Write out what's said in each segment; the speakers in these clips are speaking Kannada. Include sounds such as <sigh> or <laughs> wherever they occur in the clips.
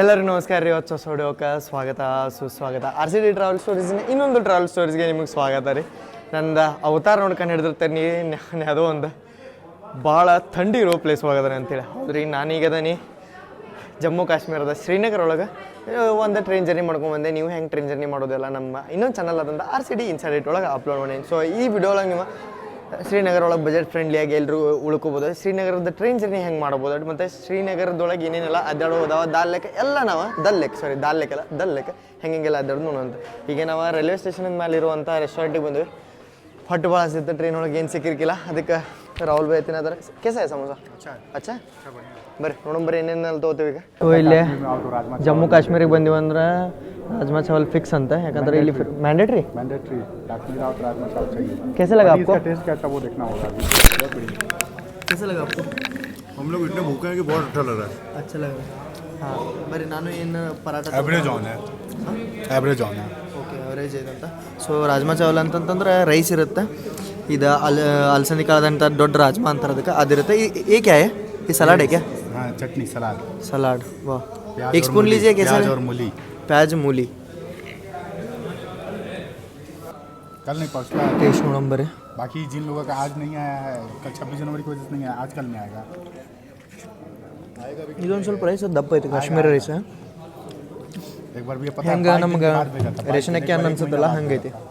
ಎಲ್ಲರಿಗೂ ನಮಸ್ಕಾರ ರೀ. ಹೊಸ ಸ್ಟುಡಿಯೋಕ್ಕೆ ಸ್ವಾಗತ, ಸುಸ್ವಾಗತ. ಆರ್ ಸಿ ಡಿ ಟ್ರಾವೆಲ್ ಸ್ಟೋರೀಸ್ನ ಇನ್ನೊಂದು ಟ್ರಾವೆಲ್ ಸ್ಟೋರೀಸ್ಗೆ ನಿಮಗೆ ಸ್ವಾಗತ ರೀ. ನಂದು ಅವತಾರ ನೋಡ್ಕೊಂಡು ಹಿಡಿದಿರ್ತೇನೆ ನೀ ಅದು ಒಂದು. ಭಾಳ ಥಂಡಿ ಇರೋ ಪ್ಲೇಸ್ ಹೋಗದ್ರಿ ಅಂತೇಳಿ ಹೌದ್ರಿ, ನಾನೀಗ ಅದೀನಿ ಜಮ್ಮು ಕಾಶ್ಮೀರದ ಶ್ರೀನಗರ ಒಳಗೆ ಒಂದು ಟ್ರೈನ್ ಜರ್ನಿ ಮಾಡ್ಕೊಂಬಂದೆ ನೀವು ಹೆಂಗೆ ಟ್ರೈನ್ ಜರ್ನಿ ಮಾಡೋದೆಲ್ಲ ನಮ್ಮ ಇನ್ನೊಂದು ಚಾನಲ್ ಅದಂತ ಆರ್ ಸಿ ಡಿ ಇನ್ಸೈಡ್ ಒಳಗೆ ಅಪ್ಲೋಡ್ ಮಾಡಿ ಸೊ ಈ ವಿಡಿಯೋ ಒಳಗೆ ನೀವು ಶ್ರೀನಗರ ಒಳಗೆ ಬಜೆಟ್ ಫ್ರೆಂಡ್ಲಿಯಾಗಿ ಎಲ್ಲರೂ ಉಳ್ಕೋಬೋದು. ಶ್ರೀನಗರದ ಟ್ರೈನ್ ಜರ್ನಿ ಹೆಂಗೆ ಮಾಡ್ಬೋದು? ಮತ್ತು ಶ್ರೀನಗರದೊಳಗೆ ಏನೇನೆಲ್ಲ ಅಡ್ಡಾಡೋದಾವ, ದಾಲ್ ಲೆಕ್ಕ ಎಲ್ಲ ನಾವು ದಲ್ ಲೆಕ್ ಸಾರಿ ದಾಲ್ ಲೆಕ್ಕ ಎಲ್ಲ ದಲ್ ಲೆಕ್ಕ ಹೆಂಗೆ ಹೆಂಗೆಲ್ಲ ನೋಡೋಂತ ಈಗ ನಾವು ರೈಲ್ವೆ ಸ್ಟೇಷನ್ ಮೇಲೆ ಇರುವಂಥ ರೆಸ್ಟೋರೆಂಟಿಗೆ ಬಂದ್ವಿ. ಹೊಟ್ಟೆ ಭಾಳ ಸಿಗ್ತದೆ ಟ್ರೈನ್ ಒಳಗೆ ಏನು ಸಿಕ್ಕಿರ್ಕಿಲ್ಲ. ಅದಕ್ಕೆ ರಾಹುಲ್ ಭಾಯ್ ಅದರ ಕೆಸ ಸಮೋಸ. ಅಚ್ಚಾ? ಬರ್ರಿ ನೋಡೋಣ ಬರ್ರಿ ಏನೇನೆಲ್ಲ ತೊಗೋತೀವಿ ಈಗ. ಇಲ್ಲೇ ಜಮ್ಮು ಕಾಶ್ಮೀರಿಗೆ ಬಂದಿವಿ ಅಂದ್ರೆ ರಾಜ್ಮಾ ಚಾವಲ್ ಫಿಕ್ಸ್ ಅಂತ ಯಾಕಂದ್ರೆ ಇಲ್ಲಿ ಮ್ಯಾಂಡೇಟ್ರಿ मैंडेटरी काश्मीर आओ तो राजमा चावल चाहिए कैसे लगा आपको इसका टेस्ट कैसा वो देखना होगा अभी बहुत बढ़िया कैसे लगा आपको हम लोग इतने भूखे हैं कि बहुत अच्छा लग रहा है अच्छा लगा ಹಾಂ ಬರೀ ನಾನು ಏನು ಪರಾಟ एवरेज ऑन है एवरेज ऑन है ಓಕೆ ಅವರೇಜ್ ಇದೆ ಅಂತ ಸೊ ರಾಜ್ಮಾ ಚಾವಲ್ ಅಂತಂತಂದ್ರೆ ರೈಸ್ ಇರುತ್ತೆ ಇದು ಅಲ್ ಅಲಸಂದಿ ಕಾಳದಂಥ ದೊಡ್ಡ ರಾಜ್ಮಾ ಅಂತಾರೆ ಅದಕ್ಕೆ ಅದಿರುತ್ತೆ ಈ- ಈ ಕ್ಯಾ है ಈ ಸಲಾಡ್ है क्या हाँ चटनी सलाद सलाड वाह प्याज एक और स्पून मूली, लीजिए कैसा प्याज है? और मूली प्याज मूली कल नहीं परसों आया ಟೇಸ್ಟ್ ನೋಡೋಣ ಬರ್ರಿ बाकी जिन लोगों का आज नहीं आया है कल छब्बीस जनवरी की वजह से नहीं आया आज कल में आएगा ಇದೊಂದು ಸ್ವಲ್ಪ ರೈಸ್ ದಪ್ಪ ಐತಿ ಕಾಶ್ಮೀರಿ ರೈಸ್ एक बार भी ये पता ಹೆಂಗೆ है, बाईस दिन ನಮ್ಗೆ के बाद भेजा था, बाईस ರೇಷನ್ दिन, ಅಕ್ಕಿ एक ಅನ್ನ बार एक ಅನ್ಸುತ್ತಲ್ಲ महीना ಹಂಗೈತಿ बाद।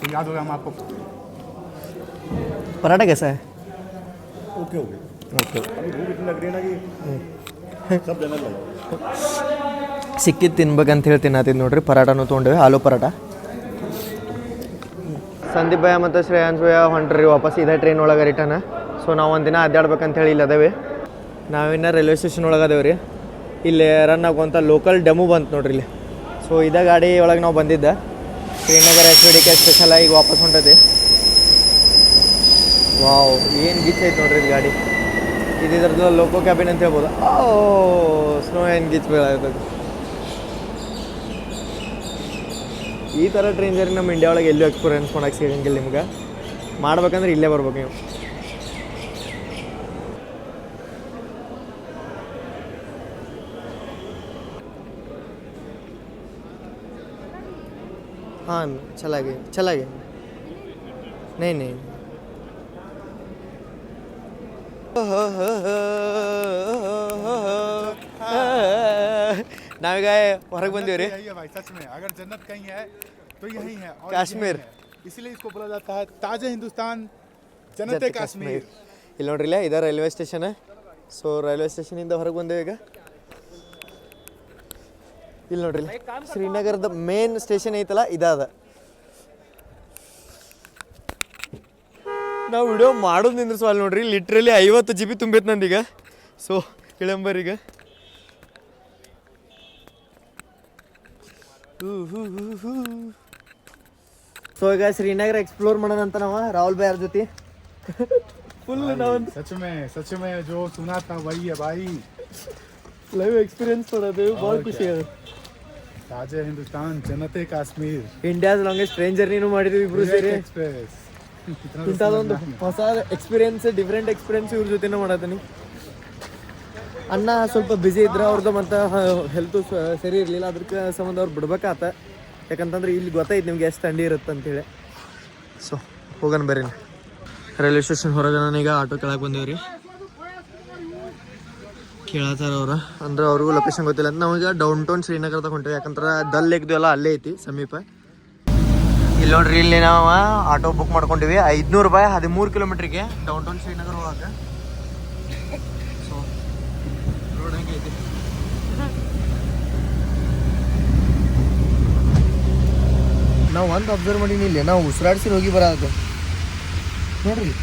तो याद होगा हम आपको ಪರಾಟ कैसा है ओके ओके ओके अभी भूख इतनी लग रही है ना कि सब जनरल लगा <laughs> ಸಿಕ್ಕಿದ್ದು ತಿನ್ಬೇಕಂತ ಹೇಳಿ ತಿನ್ನತ್ತಿದ್ದು ನೋಡ್ರಿ. ಪರಾಟನೂ ತೊಗೊಂಡಿವಿ. ಆಲೂ ಪರಾಟ ಸಂದೀಪ್ ಭಯ ಮತ್ತು ಶ್ರೇಯಾಂಶ್ ಭಯ ಹೊಂಟ್ರಿ ವಾಪಸ್. ಇದೇ ಟ್ರೈನ್ ಒಳಗೆ ರಿಟರ್ನ್ ಸೊ ನಾವು ಒಂದಿನ ಅಡ್ಡಾಡ್ಬೇಕಂತ ಹೇಳಿ ಇಲ್ಲಿ ಅದೇವಿ. ನಾವಿನ್ನ ರೈಲ್ವೆ ಸ್ಟೇಷನ್ ಒಳಗೆ ಅದೇವೆ ರೀ. ಇಲ್ಲಿ ರನ್ ಆಗುವಂಥ ಲೋಕಲ್ ಡೆಮು ಬಂತು ನೋಡ್ರಿ ಇಲ್ಲಿ. ಸೊ ಇದೇ ಗಾಡಿ ಒಳಗೆ ನಾವು ಬಂದಿದ್ದೆ. Srinagar S D K special ಈಗ ವಾಪಸ್ ಹೊಂಟೈತಿ ವಾವ್ ಏನು ಗೀಚ್ ಐತೆ ನೋಡ್ರಿ ಇದು ಗಾಡಿ. ಇದ್ರದ್ದು ಲೋಕೋ ಕ್ಯಾಬಿನ್ ಅಂತ ಹೇಳ್ಬೋದು. ಓ ಸ್ನೋ ಆ್ಯಂಡ್ ಗಿಚ್ ಬೀಳಾಗ್ತದೆ ಈ ಥರ ಟ್ರೈನ್ ಜರ್ನಿ ನಮ್ಮ ಇಂಡಿಯಾ ಒಳಗೆ ಎಲ್ಲೂ ಎಕ್ಸ್ಪೀರಿಯನ್ಸ್ ಮಾಡೋಕ್ಕೆ ಸಿಗಂಗಿಲ್ಲ ನಿಮ್ಗೆ? ಮಾಡ್ಬೇಕಂದ್ರೆ ಇಲ್ಲೇ ಬರ್ಬೇಕು ನೀವು. ಹಾಂ ಚಲಾಗಿ ಚಲಾಗಿ ನೈ ನೈ. <laughs> ನಾವೀಗ ಹೊರಗೆ ಬಂದಿವ್ರಿ ಕಾಶ್ಮೀರ್. ತಾಜಾ ಹಿಂದೂಸ್ತಾನ್ ಜನತೆ ಕಾಶ್ಮೀರ್. ಇಲ್ಲಿ ನೋಡ್ರಿ ಇಲ್ಲ ಇದ railway station. So railway station ಇಂದ ಹೊರಗೆ ಬಂದೇವೆ ಈಗ. ಇಲ್ಲಿ ನೋಡ್ರಿ ಶ್ರೀನಗರದ ಮೇನ್ ಸ್ಟೇಷನ್ ಐತಲ್ಲ ಇದಾದ. ನಾವು ವಿಡಿಯೋ ಮಾಡೋದು ನಿಂದ್ರಿಸವಲ್ಲ ನೋಡ್ರಿ ಲಿಟ್ರಲಿ ಐವತ್ತು ಜಿ ಬಿ ತುಂಬೈತೆ ನಂದೀಗ ಸೊ ಇಳಂಬರೀಗ ಸೊ ಈಗ ಶ್ರೀನಗರ ಎಕ್ಸ್ಪ್ಲೋರ್ ಮಾಡೋಣ ಅಂತ ನಾವು ರಾಹುಲ್ ಭಾಯ್ ಅವ್ರ ಜೊತೆ ಫುಲ್ ನಾವೊಂದು सच में सच में जो सुना था वही है भाई ಲೈವ್ ಎಕ್ಸ್ಪೀರಿಯನ್ಸ್ ತೊಗೊಳೋದು ಭಾಳ ಖುಷಿ ಆಗುತ್ತೆ ताजे हिंदुस्तान जन्नत काश्मीर ಇಂಡಿಯಾದ ಲಾಂಗೆಸ್ಟ್ ಟ್ರೈನ್ ಜರ್ನಿನೂ ಮಾಡಿದ್ವಿ ಇಬ್ರು ಸೇರಿ एक्सप्रेस इतना तो ಇಂಥದೊಂದು ಹೊಸ ಎಕ್ಸ್ಪೀರಿಯನ್ಸ್ ಡಿಫ್ರೆಂಟ್ ಎಕ್ಸ್ಪೀರಿಯನ್ಸ್ ಇವ್ರ ಜೊತೆನೂ ಮಾಡತೀನಿ ಅಣ್ಣ ಸ್ವಲ್ಪ ಬ್ಯುಸಿ ಇದ್ರೆ ಅವ್ರದ್ದು ಮತ್ತು ಹೆಲ್ತ್ ಸರಿ ಇರಲಿಲ್ಲ. ಅದಕ್ಕೆ ಸಂಬಂಧ ಅವ್ರು ಬಿಡ್ಬೇಕಾತ. ಯಾಕಂತಂದ್ರೆ ಇಲ್ಲಿ ಗೊತ್ತಾಯ್ತು ನಿಮ್ಗೆ ಎಷ್ಟು ತಂಡಿ ಇರುತ್ತೆ ಅಂತೇಳಿ ಸೊ ಹೋಗನ್ ಬರ್ರಿ ರೈಲ್ವೆ ಸ್ಟೇಷನ್ ಹೊರಗೆ ನನಗೆ ಆಟೋ ಕೇಳಕ್ಕೆ ಬಂದೇವ್ರಿ. ಕೇಳತ್ತಾರ ಅವ್ರ. ಅಂದ್ರೆ ಅವ್ರಿಗೂ ಲೊಕೇಶನ್ ಗೊತ್ತಿಲ್ಲ. ಅಂತ ನಮಗೆ ಡೌನ್ ಟೌನ್ ಶ್ರೀನಗರ ಹೊಂಟೇವಿ ಯಾಕಂದ್ರೆ ದಲ್ ಲೇಕ್ದು ಎಲ್ಲ ಅಲ್ಲೇ ಐತಿ, ಸಮೀಪ. ಇಲ್ಲಿ ನೋಡ್ರಿ ಇಲ್ಲಿ ನಾವು ಆಟೋ ಬುಕ್ ಮಾಡ್ಕೊಂಡಿವಿ. ಐದ್ನೂರು ರೂಪಾಯಿ ಹದಿಮೂರು ಕಿಲೋಮೀಟ್ರಿಗೆ ಡೌನ್ ಟೌನ್ ಶ್ರೀನಗರ ಒಳಗೆ ಸೊ ರೋಡ್ ನಾವು ಒಂದು ಅಬ್ಸರ್ವ್ ಮಾಡೀನಿ ಇಲ್ಲಿ. ನಾವು ಉಸಿರಾಡಿಸಿ ಹೋಗಿ ಬರೋದು. ನೋಡ್ರಿ.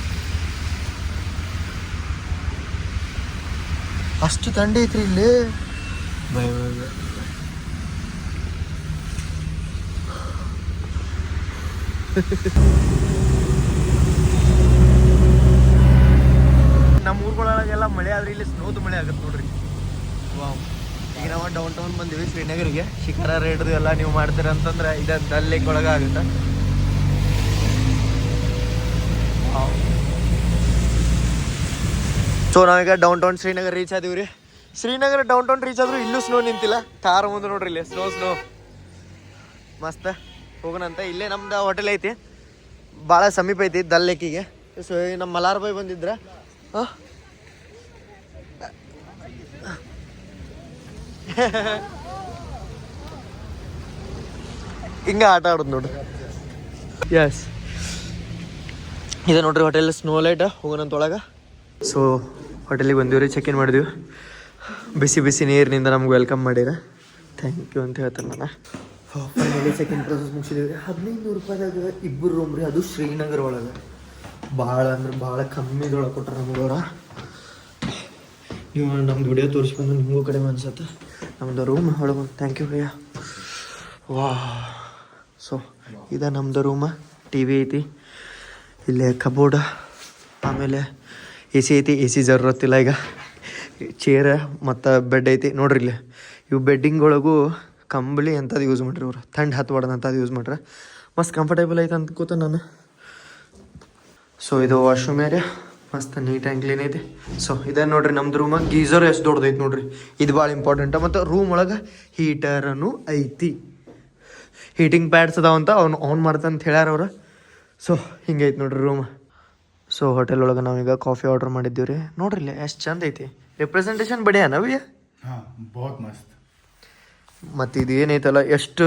ಅಷ್ಟು ತಂಡ ಐತ್ರಿ ಇಲ್ಲಿ. Bye bye bye. ನಮ್ಮ ಊರುಗಳೊಳಗೆಲ್ಲ ಮಳೆ ಆದ್ರೆ ಇಲ್ಲಿ ಸ್ನೋದು ಮಳೆ ಆಗುತ್ತೆ ನೋಡ್ರಿ. ವಾವ್ ಈಗ ನಾವು ಡೌನ್ ಟೌನ್ ಬಂದಿವಿ ಶ್ರೀನಗರಿಗೆ. ಶಿಖರ ರೇಡ್ದು ಎಲ್ಲ ನೀವು ಮಾಡ್ತೀರ ಅಂತಂದ್ರೆ ಇದು ಲೇಕ್ ಒಳಗೆ ಆಗುತ್ತೆ ಸೊ ನಾವೀಗ ಡೌನ್ ಟೌನ್ ಶ್ರೀನಗರ್ ರೀಚ್ ಆದೀವಿ ರೀ. ಶ್ರೀನಗರ ಡೌನ್ ಟೌನ್ ರೀಚ್ ಆದ್ರೂ ಇಲ್ಲೂ ಸ್ನೋ ನಿಂತಿಲ್ಲ. ಕಾರ್ ಮುಂದೆ ನೋಡ್ರಿ ಇಲ್ಲಿ. ಸ್ನೋ ಸ್ನೋ ಮಸ್ತ್. ಹೋಗೋಣಂತ. ಇಲ್ಲೇ ನಮ್ದು ಹೋಟೆಲ್ ಐತಿ. ಭಾಳ ಸಮೀಪ ಐತಿ ದಲ್ ಲೇಕಿಗೆ ಸೊ ನಮ್ಮ ಮಲಾರ್ ಬಾಯ್ ಬಂದಿದ್ರ. ಹಿಂಗೆ ಆಟ ಆಡೋದು ನೋಡ್ರಿ ಎಸ್ ಇದೆ ನೋಡ್ರಿ ಹೋಟೆಲ್ ಸ್ನೋ ಲೈಟ್ ಹೋಗೋಣಂತ ಒಳಗೆ. ಸೊ ಹೋಟೆಲಿಗೆ ಬಂದೀವ್ರಿ ಚೆಕ್ ಇನ್ ಮಾಡಿದ್ವಿ. ಬಿಸಿ ಬಿಸಿ ನೀರಿನಿಂದ ನಮ್ಗೆ ವೆಲ್ಕಮ್ ಮಾಡಿರ. ಥ್ಯಾಂಕ್ ಯು ಅಂತ ಹೇಳ್ತಾರೆ ನಾನು ಫೈನಲಿ ಸೆಕೆಂಡ್ ಪ್ರೊಸೆಸ್ ಮುಗಿಸಿದ್ವಿ. ಹದಿನೈದು ನೂರು ರೂಪಾಯಿದಾಗ ಇಬ್ಬರು ರೂಮ್ ರೀ ಅದು ಶ್ರೀನಗರ ಒಳಗೆ. ಭಾಳ ಅಂದ್ರೆ ಭಾಳ ಕಮ್ಮಿದೊಳಗೆ ನಮ್ಮ ನಮಗವ್ರ ನೀವು ನಮ್ದು ವಿಡಿಯೋ ತೋರಿಸ್ಕೊಂಡು ನಿಮಗೂ ಕಡಿಮೆ ಅನ್ಸತ್ತೆ. ನಮ್ಮದು ರೂಮ್ ಒಳಗೆ ಥ್ಯಾಂಕ್ ಯು ಭಯ್ಯ. ವಾ. ಸೊ ಇದು ನಮ್ಮದು ರೂಮ ಟಿ ವಿ ಐತಿ. ಇಲ್ಲೇ ಕಬೋರ್ಡ ಆಮೇಲೆ ಎ ಸಿ ಐತಿ. ಎ ಸಿ ಜರೂರತ್ತಿಲ್ಲ ಈಗ. ಚೇರ ಮತ್ತು ಬೆಡ್ ಐತಿ. ನೋಡ್ರಿ ಇಲ್ಲಿ. ಇವು ಬೆಡ್ಡಿಂಗ್ ಕಂಬಳಿ ಅಂಥದ್ದು ಯೂಸ್ ಮಾಡಿರಿ ಅವ್ರು? ತಂಡ್ ಹತ್ಬಾರ್ದು ಅಂಥದ್ದು ಯೂಸ್ ಮಾಡ್ರೆ. ಮಸ್ತ್ ಕಂಫರ್ಟೇಬಲ್ ಐತೆ ಅಂತ ಕೂತ ನಾನು. ಸೊ ಇದು ವಾಶ್ರೂಮ್ ಏರಿಯಾ ಮಸ್ತ್ ನೀಟ್ ಆ್ಯಂಡ್ ಕ್ಲೀನ್ ಐತಿ. ಸೊ ಇದೇ ನೋಡ್ರಿ ನಮ್ದು ರೂಮಾಗ ಗೀಸರ್ ಎಷ್ಟು ದೊಡ್ಡದೈತೆ ನೋಡ್ರಿ. ಇದು ಭಾಳ ಇಂಪಾರ್ಟೆಂಟ್ ಮತ್ತು ರೂಮ್ ಒಳಗೆ ಹೀಟರನು ಐತಿ. ಹೀಟಿಂಗ್ ಪ್ಯಾಡ್ಸ್ ಅದಾವ ಅಂತ ಅವ್ನು ಆನ್ ಮಾಡ್ತ ಅಂತ ಹೇಳ್ಯಾರ ಅವ್ರು. ಸೊ ಹಿಂಗೈತೆ ನೋಡ್ರಿ ರೂಮ್ ಸೊ ಹೋಟೆಲ್ ಒಳಗೆ ನಾವೀಗ ಕಾಫಿ ಆರ್ಡರ್ ಮಾಡಿದ್ದೀವಿ ರೀ ನೋಡ್ರಿ ಎಷ್ಟು ಚಂದ ಐತಿ. ರೆಪ್ರೆಸೆಂಟೇಷನ್ ಬಡಿಯ ನವಿಯ ಹಾಂ ಮಸ್ತ್. ಮತ್ತು ಇದು ಏನೈತಲ್ಲ, ಎಷ್ಟು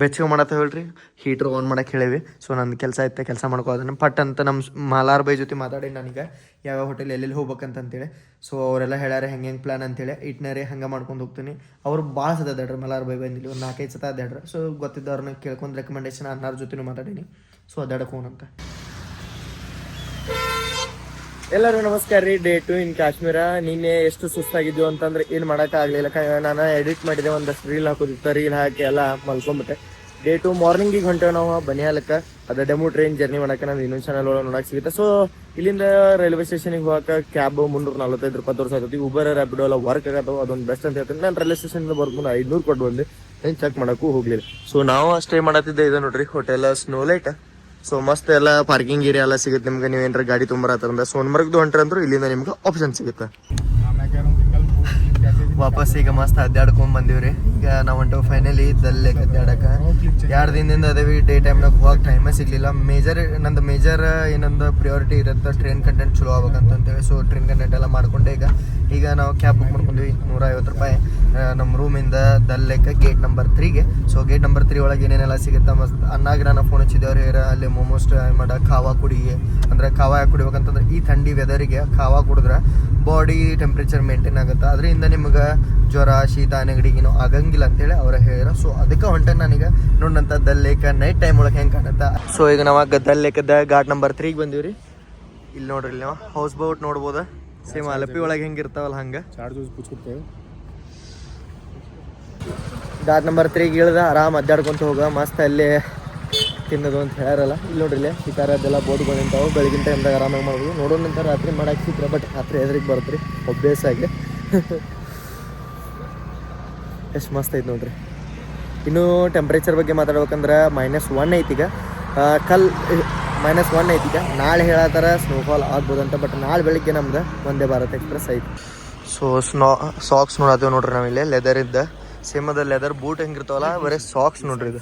ಬೆಚ್ಚಗೆ ಮಾಡತ್ತ ಹೇಳ್ರಿ? ಹೀಟ್ರ್ ಆನ್ ಮಾಡಕ್ಕೆ ಹೇಳೇವಿ. ಸೊ ನನ್ನ ಕೆಲಸ ಐತೆ, ಕೆಲಸ ಮಾಡ್ಕೋದನ್ನ ಪಟ್ ಅಂತ ನಮ್ಮ ಮಾಲಾರ್ ಬೈ ಜೊತೆ ಮಾತಾಡಿ ನನಗೆ. ಯಾವ ಹೋಟೆಲ್ ಎಲ್ಲೆಲ್ಲಿ ಹೋಗ್ಬೇಕಂತ ಅಂತೇಳಿ ಸೊ ಅವರೆಲ್ಲ ಹೇಳ್ಯಾರ, ಹೆಂಗೆ ಹೆಂಗೆ ಪ್ಲ್ಯಾನ್ ಅಂತೇಳಿ. ಇಟ್ನರಿ ಹಂಗೆ ಮಾಡ್ಕೊಂಡು ಹೋಗ್ತೀನಿ. ಅವ್ರು ಭಾಳ ಸತ ಅದಾಡ್ರಿ ಮಲಾರ್ ಬೈ ಬಂದಿಲ್ಲ ಒಂದು ನಾಲ್ಕೈದು ಸತ ಅದಾಡ್ರಿ ಸೊ ಗೊತ್ತಿದ್ದವ್ರನ್ನ ಕೇಳ್ಕೊಂಡು ರೆಕಮೆಂಡೇಶನ್ ಅನ್ನೋರ ಜೊತೆ ಮಾತಾಡೀನಿ. ಸೊ ಅದಾಡಕ್ಕೆ ಹೋಗಂತ ಎಲ್ಲರಿಗೂ ನಮಸ್ಕಾರ ರೀ ಡೇ ಟು ಇನ್ ಕಾಶ್ಮೀರ ನಿನ್ನೆ ಎಷ್ಟು ಸುಸ್ತಾಗಿದ್ವು ಅಂತಂದ್ರೆ ಏನು ಆಗ್ಲಿಲ್ಲ. ನಾನು ಎಡಿಟ್ ಮಾಡಿದೆ, ಒಂದಷ್ಟು ರೀಲ್ ಹಾಕೋದಿತ್ತು ರೀಲ್ ಹಾಕಿ ಎಲ್ಲ ಮಲ್ಕೊಂಬಿಟ್ಟೆ. ಡೇ ಟು ಮಾರ್ನಿಂಗಿಗೆ ಹೊಂಟೇವೆ ನಾವು ಬನಿಯಾಲಕ್ಕ ಅದ ಡೆಮೋ ಟ್ರೈನ್ ಜರ್ನಿ ಮಾಡಕ್ಕೆ ನಾನು ಇನ್ನೊಂದು ಚಾನಲ್ ಒಳಗೆ ನೋಡಕ್ ಸಿಗುತ್ತೆ. ಸೊ ಇಲ್ಲಿಂದ ರೈಲ್ವೆ ಸ್ಟೇಷನಿಗೆ ಹೋಗಕ್ಕೆ ಕ್ಯಾಬ್ ಮುನ್ನೂರ ನಲ್ವತ್ತೈದು ರೂಪಾಯಿ ತೋರಿಸಾಕತ್ತಿ ಉಬರ್ ರ್ಯಾಪಿಡೋ ಎಲ್ಲ ವರ್ಕ್ ಆಗತ್ತೋ ಅದೊಂದು ಬೆಸ್ಟ್ ಅಂತ ಹೇಳ್ತೀನಿ. ನಾನು ರೈಲ್ವೆ ಸ್ಟೇಷನ್ ಬರ್ಕೊಂಡು ಐದುನೂರು ಕೊಟ್ಟು ಬಂದೆ ಏನು ಚೆಕ್ ಮಾಡೋಕ್ಕೂ ಹೋಗ್ಲಿಲ್ಲ. ಸೊ ನಾವು ಸ್ಟೇ ಮಾಡತ್ತಿದ್ದೆ. ಇದೆ ನೋಡ್ರಿ ಹೋಟೆಲ್ ಸ್ನೋ ಲೈಟ್ ಸೊ ಮಸ್ತ್ ಎಲ್ಲ ಪಾರ್ಕಿಂಗ್ ಏರಿಯಾ ಎಲ್ಲ ಸಿಗುತ್ತೆ ನಿಮ್ಗೆ. ನೀವು ಏನಾರ ಗಾಡಿ ತೊಂಬರತ್ತಂದ್ರೆ ಸೋನ್ಮರ್ಗ್ದು ಅಂದ್ರೆ ಇಲ್ಲಿಂದ ನಿಮ್ಗೆ ಆಪ್ಷನ್ ಸಿಗುತ್ತೆ. ವಾಪಸ್ ಈಗ ಮಸ್ತ್ ಅಡ್ಡಾಡ್ಕೊಂಡ್ ಬಂದಿವ್ರಿ. ಈಗ ನಾವು ಹೊಂಟು ಫೈನಲಿ ದಲ್ಲೇ ಅದ್ದಾಡಕ ಎರಡು ದಿನದಿಂದ ಅದೇವಿ ಡೇ ಟೈಮ್ನಾಗ ಹೋಗಕ್ಕೆ ಟೈಮೇ ಸಿಗ್ಲಿಲ್ಲ. ಮೇಜರ್ ನಂದು ಮೇಜರ್ ಏನಂದ ಪ್ರಿಯಾರಿಟಿ ಇರುತ್ತೆ ಟ್ರೈನ್ ಕಂಟೆಂಟ್ ಚಲೋ ಆಗ್ಬೇಕಂತ ಅಂತೇಳಿ. ಸೊ ಟ್ರೈನ್ ಕಂಟೆಂಟ್ ಎಲ್ಲ ಮಾಡ್ಕೊಂಡೆ ಈಗ. ಈಗ ನಾವು ಕ್ಯಾಬ್ ಬುಕ್ ಮಾಡ್ಕೊಂಡ್ವಿ. ನೂರ ಐವತ್ತು ರೂಪಾಯಿ ನಮ್ಮ ರೂಮಿಂದ ದಲ್ಲೇಕ ಗೇಟ್ ನಂಬರ್ ತ್ರೀಗೆ ಸೊ ಗೇಟ್ ನಂಬರ್ ತ್ರೀ ಒಳಗೆ ಏನೇನೆಲ್ಲ ಸಿಗುತ್ತೆ ಮಸ್ತ್. ಅನ್ನಾಗ ನಾನು ಫೋನ್ ಹಚ್ಚಿದ್ದೇವ್ರಿ. ಹೇರ ಅಲ್ಲಿ ಮೊಮೋಸ್ ಮಾಡ ಖಾವಾ ಕುಡಿಗೆ ಅಂದ್ರೆ ಖಾವಾ ಯಾಕೆ ಕುಡಿಬೇಕಂತಂದ್ರೆ ಈ ಥಂಡಿ ವೆದರಿಗೆ ಖಾವಾ ಕುಡಿದ್ರೆ ಬಾಡಿ ಟೆಂಪ್ರೇಚರ್ ಮೇಂಟೈನ್ ಆಗುತ್ತೆ? ಅದರಿಂದ ನಿಮಗೆ ಜ್ವರ ಶೀತ ನೆಗಡಿಗೇನು ಆಗಂಗಿಲ್ಲ ಅಂತೇಳಿ ಅವ್ರು ಹೇಳಿದ್ರು. ಸೊ ಅದಕ್ಕೆ ಹೊಂಟೆ ನನಗೆ ನೋಡಂತ ದಲ್ಲೇಕ ನೈಟ್ ಟೈಮ್ ಒಳಗೆ ಹೆಂಗೆ ಕಾಣುತ್ತೆ? ಸೊ ಈಗ ನಾವು ಗದ್ದಲ್ ಲೇಕದ ಘಾಟ್ ನಂಬರ್ ತ್ರೀಗೆ ಬಂದೀವಿ ರೀ ಇಲ್ಲಿ ನೋಡ್ರಿ ಇಲ್ಲಿ ನಾವು ಹೌಸ್ ಬೋಟ್ ನೋಡ್ಬೋದು ಸೇಮ್ ಅಲಪಿ ಒಳಗೆ ಹೆಂಗೆ ಇರ್ತಾವಲ್ಲ ಹಂಗೆ? ಘಾಟ್ ನಂಬರ್ ತ್ರೀಗೆ ಇಳ್ದ ಆರಾಮ್ ಅಡ್ಡಾಡ್ಕೊಂತ ಹೋಗ ಮಸ್ತ್ ಅಲ್ಲಿ ತಿನ್ನೋದು ಅಂತ ಹೇಳ್ಯಾರಲ್ಲ, ಇಲ್ಲಿ ನೋಡ್ರಿ ಇಲ್ಲೇ ಈ ಅದೆಲ್ಲ ಬೋಟ್ಗಳು ನಿಂತಾವು. ಬೆಳಗಿನ ಟೈಮ್ದಾಗ ಆರಾಮಾಗಿ ಮಾಡ್ಬೋದು. ನೋಡೋಣ ನಂತರ ರಾತ್ರಿ ಮಾಡಕ್ಕೆ ಸಿಕ್ಕರೆ ಬಟ್ ರಾತ್ರಿ ಎದ್ರಿಗೆ ಬರುತ್ತೆ ಅಭ್ಯಾಸ ಆಗಿ. <laughs> ಎಷ್ಟು ಮಸ್ತ್ ಐತೆ ನೋಡ್ರಿ. ಇನ್ನು ಟೆಂಪ್ರೇಚರ್ ಬಗ್ಗೆ ಮಾತಾಡ್ಬೇಕಂದ್ರೆ ಮೈನಸ್ ಒನ್ ಐತೀಗ ಕಲ್ ಮೈನಸ್ ಒನ್ ಐತೀಗ ನಾಳೆ ಹೇಳತ್ತಾರ ಸ್ನೋಫಾಲ್ ಆಗ್ಬೋದು ಅಂತ ಬಟ್ ನಾಳೆ ಬೆಳಿಗ್ಗೆ ನಮ್ದು ಒಂದೇ ಭಾರತ್ ಎಕ್ಸ್ಪ್ರೆಸ್ ಐತಿ. ಸೊ ಸ್ನೋ ಸಾಕ್ಸ್ ನೋಡತ್ತೇವೆ ನೋಡ್ರಿ ನಾವಿಲ್ಲಿ. ಲೆದರ್ ಇದ್ದ. ಸೇಮ್ ಅದ ಲೆದರ್ ಬೂಟ್ ಹೆಂಗಿರ್ತಾವಲ್ಲ, ಬರೀ ಸಾಕ್ಸ್ ನೋಡ್ರಿ ಇದು.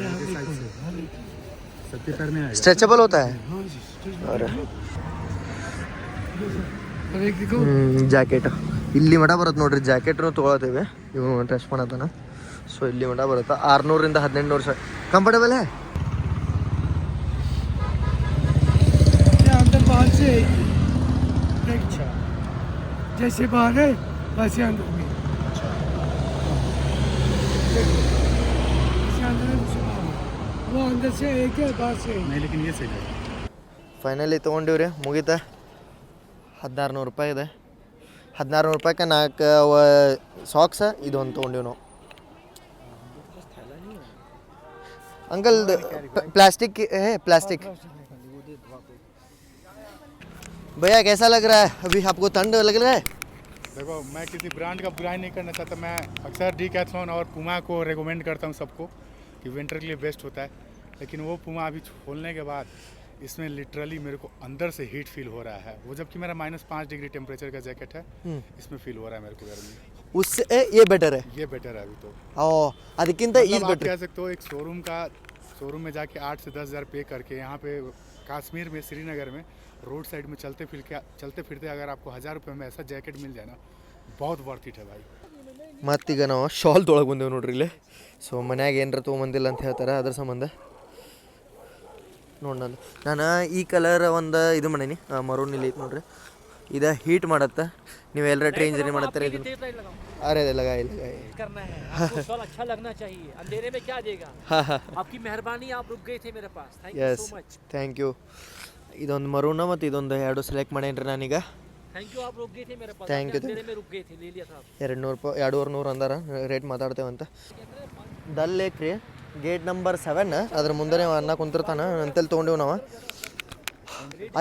आता है सबके पैर में आएगा स्ट्रेचेबल होता है अरे ಜಾಕೆಟ್ ಇಲ್ಲಿ ಮಠ ಬರುತ್ತೆ ನೋಡ್ರಿ ಜಾಕೆಟ್ನು ತೊಗೊಳತ್ತೇವೆ ಇವು ಡ್ರೆಸ್ ಮಾಡತ್ತಾನ ಸೊ ಇಲ್ಲಿ ಮಠ ಬರುತ್ತೆ ಆರ್ನೂರಿಂದ ಹದಿನೆಂಟು ವರ್ಷ ಕಂಫರ್ಟೇಬಲ್ ಹೇ अंदर बाहर से अच्छा जैसे बाहर है वैसे अंदर वो अंदर से एक है बाहर से एक नहीं लेकिन ये सही है ಫೈನಲಿ ತೊಗೊಂಡಿವ್ರಿ ಮುಗೀತ ಹದಿನಾರು ನೂರು ರೂಪಾಯಿ ಇದೆ ಹದಿನಾರು ನೂರು ರೂಪಾಯಿಗೆ ನಾಲ್ಕು ಸಾಕ್ಸ ಇದೊಂದು ತೊಗೊಂಡಿವಿ ನಾವು अंकल प्लास्टिक की है प्लास्टिक भैया कैसा लग रहा है अभी आपको ठंड लग रहा है देखो मैं किसी ब्रांड का बुराई नहीं करना चाहता मैं अक्सर डी कैथलॉन और पुमा को रेकमेंड करता हूँ सबको कि विंटर के लिए बेस्ट होता है लेकिन वो पुमा अभी खोलने के बाद इसमें लिटरली मेरे को अंदर से हीट फील हो रहा है वो जबकि मेरा माइनस पाँच डिग्री टेम्परेचर का जैकेट है इसमें फील हो रहा है मेरे को गर्मी उससे ए, ये बेटर है ये बेटर है अभी तो ಓ ಅದಕ್ಕಿಂತ ಇದು मतलब आप ಬೆಟರ್ कह सकते हो एक शोरूम का शोरूम में जाके आठ से दस हज़ार पे करके यहाँ पे कश्मीर में श्रीनगर में रोड साइड में चलते फिर के चलते फिरते अगर आपको हज़ार रुपये में ऐसा जैकेट मिल जाए ना बहुत वर्थ इट है भाई ಮತ್ತೀಗ ನಾವು ಶಾಲ್ ತೊಳಗೆ ಬಂದೇವು ನೋಡ್ರಿ ಇಲ್ಲಿ ಸೊ ಮನ್ಯಾಗ ಏನರ ತೊಗೊಂಬಂದಿಲ್ಲ ಅಂತ ಹೇಳ್ತಾರೆ ಅದ್ರ ಸಂಬಂಧ ನೋಡಿ ನಾನು ನಾನು ಈ ಕಲರ್ ಒಂದು ಇದು ಮಾಡೀನಿ. ಮರೂನ್ ಇಲ್ಲಿ ಐತೆ ನೋಡ್ರಿ. ಇದು ಹೀಟ್ ಮಾಡತ್ತೆ. ನೀವು ಎಲ್ಲರ ಟ್ರೈನ್ ಜರ್ನಿ ಮಾಡತ್ತಾರೆ ಇದು ಅರೆ ಲಗ ಇಲ್ಲ ಥ್ಯಾಂಕ್ ಯು ಇದೊಂದು ಮರೂನ ಮತ್ತು ಇದೊಂದು ಎರಡು ಸೆಲೆಕ್ಟ್ ಮಾಡೇನ್ರಿ ನಾನೀಗ. ಥ್ಯಾಂಕ್ ಯು ಎರಡು ನೂರು ರೂಪಾಯಿ ಎರಡೂವರೆ ನೂರು ಅಂದಾರ ರೇಟ್ ಮಾತಾಡ್ತೇವಂತ. ದಲ್ ಲೇಕ್ ರೀ. Gate number seven. ಅದ್ರ ಮುಂದೆ ಅನ್ನ ಕುಂತಿರ್ತಾನ. ಅಂತಲ್ಲಿ ತೊಗೊಂಡಿವಿ ನಾವು?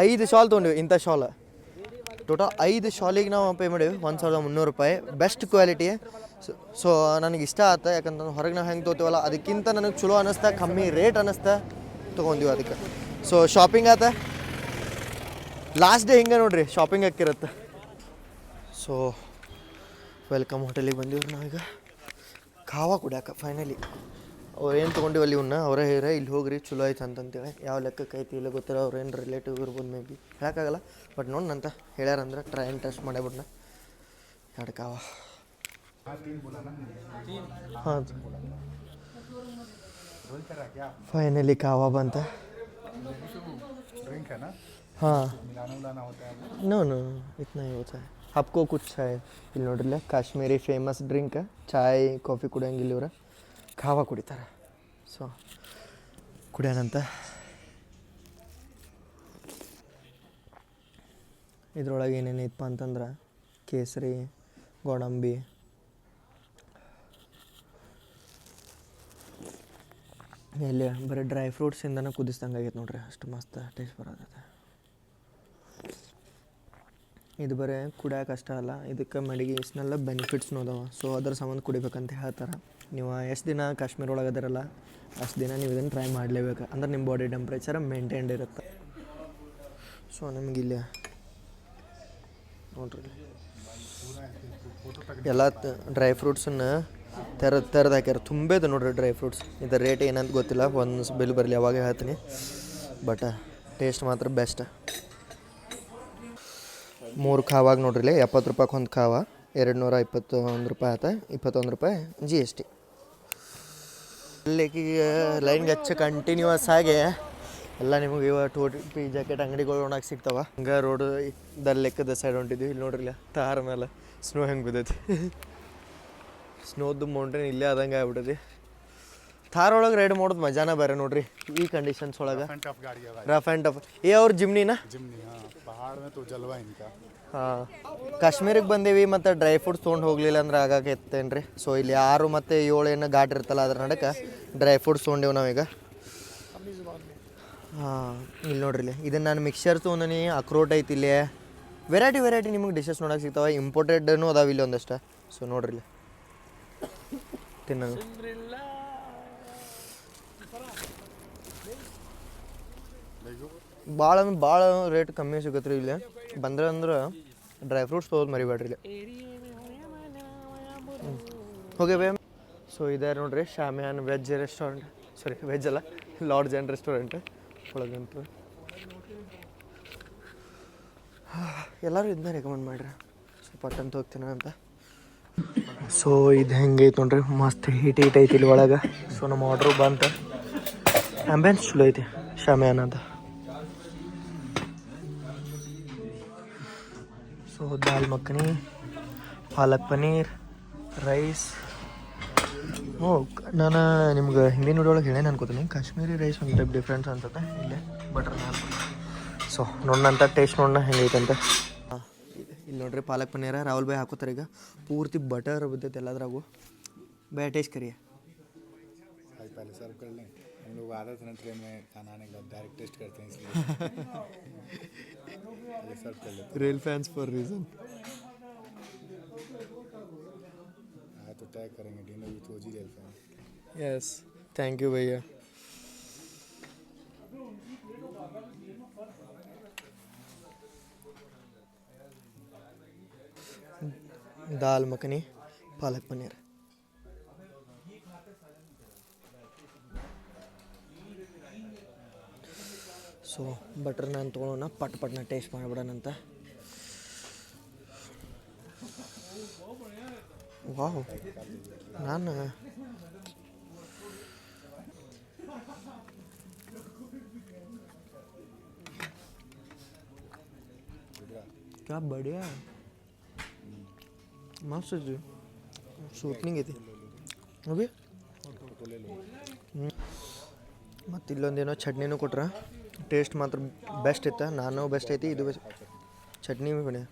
ಐದು ಶಾಲ್ ತೊಗೊಂಡಿವಿ, ಇಂಥ ಶಾಲ್. ಟೋಟಲ್ ಐದು ಶಾಲಿಗೆ ನಾವು ಪೇ ಮಾಡೀವಿ, ಒಂದು ಸಾವಿರದ ಮುನ್ನೂರು ರೂಪಾಯಿ. ಬೆಸ್ಟ್ ಕ್ವಾಲಿಟಿ ಸೊ ನನಗೆ ಇಷ್ಟ ಆತ, ಯಾಕಂತಂದ್ರೆ ಹೊರಗೆ ನಾವು ಹೆಂಗೆ ತೊಗೋತೀವಲ್ಲ ಅದಕ್ಕಿಂತ ನನಗೆ ಚಲೋ ಅನ್ನಿಸ್ತಾ ಕಮ್ಮಿ ರೇಟ್ ಅನ್ನಿಸ್ತಾ ತೊಗೊಂಡಿವಿ ಅದಕ್ಕೆ. ಸೊ ಶಾಪಿಂಗ್ ಆತ. ಲಾಸ್ಟ್ ಡೇ ಹಿಂಗೆ ನೋಡ್ರಿ ಶಾಪಿಂಗ್ ಹಾಕಿರುತ್ತೆ ಸೊ ವೆಲ್ಕಮ್ ಹೋಟೆಲಿಗೆ ಬಂದಿವ್ರಿ ನಾವೀಗ. ಖಾವ ಕುಡಿಯಾಕ ಫೈನಲಿ ಅವ್ರು ಏನು ತೊಗೊಂಡಿವಲ್ಲಿ ಇವನ್ನ ಅವರೇ ಹೇರ ಇಲ್ಲಿ ಹೋಗ್ರಿ ಚಲೋ ಆಯ್ತು ಅಂತಂತೇಳಿ ಯಾವ ಲೆಕ್ಕಕ್ಕೆ ಐತಿ ಇಲ್ಲ ಗೊತ್ತಿಲ್ಲ ಅವ್ರು ಏನು ರಿಲೇಟಿವ್ ಇರ್ಬೋದು ಮೇ ಬಿ ಹೇಳೋಕ್ಕಾಗಲ್ಲ ಬಟ್ ನೋಡಂತ ಹೇಳ್ಯಾರಂದ್ರೆ ಟ್ರೈ ಆ್ಯಂಡ್ ಟೆಸ್ಟ್ ಮಾಡೇಬಿಡ್ನ ಎರಡು ಕಾವ ಹಾಂ ಫೈನಲಿ ಕಾವ ಬಂತ ड्रिंक है ना हाँ मिलाना उलाना होता है नो नो इतना ही होता है आपको कुछ है ಇಲ್ಲಿ ನೋಡ್ರಿಲ್ಲ ಕಾಶ್ಮೀರಿ ಫೇಮಸ್ ಡ್ರಿಂಕ್ ಚಾಯ್ ಕಾಫಿ ಕುಡಿಯಂಗಿಲ್ಲ ಇವ್ರು ಖಾವ ಕುಡಿತಾರೆ. ಸೊ ಕುಡಿಯೋಣಂತ ಇದ್ರೊಳಗೆ ಏನೇನೈತಪ್ಪ ಅಂತಂದ್ರೆ ಕೇಸರಿ, ಗೋಡಂಬಿ. ಎಲ್ಲಿ ಬರೀ ಡ್ರೈ ಫ್ರೂಟ್ಸಿಂದನ ಕುದಿಸ್ದಂಗೆ ಆಗೈತೆ ನೋಡ್ರಿ, ಅಷ್ಟು ಮಸ್ತ್ ಟೇಸ್ಟ್ ಬರೋದೈತೆ ಇದು ಬರೀ ಕುಡಿಯೋಕೆ ಅಷ್ಟ ಅಲ್ಲ, ಇದಕ್ಕೆ ಮೆಡಿಗೇಸ್ನೆಲ್ಲ ಬೆನಿಫಿಟ್ಸ್ನೂ ಅದಾವ ಸೊ ಅದರ ಸಂಬಂಧ ಕುಡಿಬೇಕಂತ ಹೇಳ್ತಾರೆ. ನೀವು ಎಷ್ಟು ದಿನ ಕಾಶ್ಮೀರ ಒಳಗೆ ಅದರಲ್ಲ, ಅಷ್ಟು ದಿನ ನೀವು ಇದನ್ನು ಟ್ರೈ ಮಾಡಲೇಬೇಕು. ಅಂದ್ರೆ ನಿಮ್ಮ ಬಾಡಿ ಟೆಂಪ್ರೇಚರ್ ಮೇಂಟೈನ್ಡ್ ಇರುತ್ತೆ. ಸೊ ನಿಮ್ಗೆ ಇಲ್ಲಿ ನೋಡ್ರಿ. ಎಲ್ಲ ಡ್ರೈ ಫ್ರೂಟ್ಸನ್ನು ತೆರ, ತೆರೆದು ಹಾಕ್ಯಾರ. ತುಂಬೇದು ನೋಡ್ರಿ ಡ್ರೈ ಫ್ರೂಟ್ಸ್ ಇದರ ರೇಟ್ ಏನಂತ ಗೊತ್ತಿಲ್ಲ, ಒಂದು ಬಿಲ್ ಬರಲಿ ಯಾವಾಗ ಹೇಳ್ತೀನಿ. ಬಟ್ ಟೇಸ್ಟ್ ಮಾತ್ರ ಬೆಸ್ಟ್ ಮೂರು ಖಾವಾಗ ನೋಡ್ರಿ ಎಪ್ಪತ್ತು ರೂಪಾಯಿಗೆ ಒಂದು ಖಾವ. ಎರಡು ನೂರ ಇಪ್ಪತ್ತೊಂದು ರೂಪಾಯಿ ಆತ, ಇಪ್ಪತ್ತೊಂದು ರೂಪಾಯಿ ಜಿ ಎಸ್ ಟಿ ಇಲ್ಲಿಗೆ ಲೈನ್ಗೆ ಹಚ್ಚಿ ಕಂಟಿನ್ಯೂಸ್ ಆಗಿ ಎಲ್ಲ ನಿಮಗೆ ಇವಾಗ ಟೂ ಪಿ ಜಾಕೆಟ್ ಅಂಗಡಿಗಳು ಒಣಗಿ ಸಿಗ್ತಾವ. ಹಂಗೆ ರೋಡ್ ದಲ್ಲಿ ಲೆಕ್ಕದ ಸೈಡ್ ಹೊಂಟಿದ್ವಿ. ಇಲ್ಲಿ ನೋಡ್ರಿಲ್ಲ ತಾರ ಮೇಲೆ ಸ್ನೋ ಹೆಂಗೆ ಬಿದ್ದೈತಿ. ಸ್ನೋದ್ದು ಮೌಂಟೇನ್ ಇಲ್ಲೇ ಆದಂಗೆ ಆಗ್ಬಿಟ್ಟೈತಿ. ಥಾರ್ ಒಳಗೆ ರೈಡ್ ಮಾಡೋದು ಮಜಾನ ಬೇರೆ ನೋಡ್ರಿ. ಈ ಕಂಡೀಷನ್ಸ್ ಒಳಗೆ. ರಫ್ ಆ್ಯಂಡ್ ಟಫ್ ಏ ಅವ್ರ ಜಿಮ್ನಿನ? ಹಾಂ. ಕಾಶ್ಮೀರಿಗೆ ಬಂದೀವಿ ಮತ್ತು ಡ್ರೈ ಫ್ರೂಟ್ಸ್ ತೊಗೊಂಡು ಹೋಗಲಿಲ್ಲ ಅಂದ್ರೆ ಆಗಾಕೈತೇನು ರೀ ಸೊ ಇಲ್ಲಿ ಆರು ಮತ್ತು ಏಳು ಏನು ಘಾಟ್ ಇರ್ತಲ್ಲ ಅದ್ರ ನಡಕ್ಕೆ ಡ್ರೈ ಫ್ರೂಟ್ಸ್ ತೊಗೊಂಡೇವು ನಾವೀಗ. ಹಾಂ ಇಲ್ಲಿ ನೋಡ್ರಿ ಇಲ್ಲಿ. ಇದನ್ನು ನಾನು ಮಿಕ್ಸರ್ ತೊಗೊಂಡಿ ಅಕ್ರೋಟ್ ಐತಿ ಇಲ್ಲಿ. ವೆರೈಟಿ ವೆರೈಟಿ ನಿಮಗೆ ಡಿಶಸ್ ನೋಡೋಕೆ ಸಿಗ್ತಾವೆ. ಇಂಪೋರ್ಟೆಡ್ನು ಅದಾವೆ ಇಲ್ಲಿ ಒಂದಷ್ಟು. ಸೊ ನೋಡ್ರಿ ಇಲ್ಲಿ. ತಿನ್ನೋದು. ಭಾಳ ಅಂದ್ರೆ ಭಾಳ ರೇಟ್ ಕಮ್ಮಿ ಸಿಗತ್ತೆ ರೀ ಇಲ್ಲಿ. ಬಂದ್ರೆ ಅಂದ್ರೆ ಡ್ರೈ ಫ್ರೂಟ್ಸ್ ತೋದ್ ಮರಿಬೇಡ್ರಿ ಓಕೆ ಬೇ. ಸೊ ಇದೆ ನೋಡ್ರಿ Shamiana veg restaurant sorry veg ಅಲ್ಲ ಲಾಡ್ಜ್ ಆ್ಯಂಡ್ ರೆಸ್ಟೋರೆಂಟ್ ಒಳಗಂತೂ. ಎಲ್ಲರೂ ಇದನ್ನ ರೆಕಮೆಂಡ್ ಮಾಡ್ರಿ. ಸ್ವಲ್ಪ ಪಟ್ಟಂತ ಹೋಗ್ತೀನಿ ಅಂತ. ಸೊ ಇದು ಹೆಂಗೈತೆ ನೋಡ್ರಿ, ಮಸ್ತ್ ಹೀಟ್ ಹೀಟ್ ಐತಿ ಇಲ್ಲಿ ಒಳಗೆ. ಸೊ ನಮ್ಮ ಆರ್ಡ್ರು ಬಂತ. ಆ್ಯಂಬೆನ್ಸ್ ಚಲೋ ಐತಿ ಶಾಮಿಯಾನ್ ಅಂತ. ದಾಲ್ ಮಖನಿ ಪಾಲಕ್ ಪನ್ನೀರ್ ರೈಸ್ ಓ ನಾನು ನಿಮ್ಗೆ ಹಿಂದಿನ ವಿಡಿಯೋ ಹೇಳೇನು ಅನ್ಕೋತೀನಿ ಕಾಶ್ಮೀರಿ ರೈಸ್ ಒಂದು ಟೈಪ್ ಡಿಫ್ರೆನ್ಸ್ ಅನ್ಸುತ್ತೆ ಇಲ್ಲೇ ಬಟರ್ ನಾನ್ ಸೊ ನೋಡೋಣಂತ ಟೇಸ್ಟ್ ನೋಡೋಣ ಹೆಂಗೈತಂತ ಹಾಂ ಇಲ್ಲಿ ನೋಡ್ರಿ ಪಾಲಕ್ ಪನ್ನೀರ ರಾಹುಲ್ ಬಾಯ್ ಹಾಕೋತಾರೆ ಈಗ ಪೂರ್ತಿ ಬಟರ್ ಬಿದ್ದೈತೆ ಎಲ್ಲದ್ರಾಗು ಬೇ ಟೇಸ್ಟ್ ಕರಿಯ भाई पहले सर्व कर लें हम लोग आदत है ना ट्रेन में खाना आने के बाद डायरेक्ट टेस्ट करते हैं इसलिए रेल फैंस फॉर रीजन तो टैग करेंगे dinner with OG rail fan yes thank you भैया। दाल मखनी पालक पनीर। ಸೊ ಬಟರ್ ನಾನು ತೊಗೊಳೋಣ ಪಟ್ ಪಟ್ನ ಟೇಸ್ಟ್ ಮಾಡಿಬಿಡೋಣಂತ ವಾವ್ ನಾನು क्या बढ़िया है मस्त जी ಶೂಟ್ನಿಂಗ್ ಐತಿ ಅಭಿ ಮತ್ತು ಇಲ್ಲೊಂದೇನೋ ಚಟ್ನಿನೂ ಕೊಟ್ರ ಟೇಸ್ಟ್ ಮಾತ್ರ ಬೆಸ್ಟ್ ಇತ್ತು ನಾನು ಬೆಸ್ಟ್ ಐತಿ ಇದು ಬೆಸ್ಟ್ ಚಟ್ನಿ ಬನ್ನಿ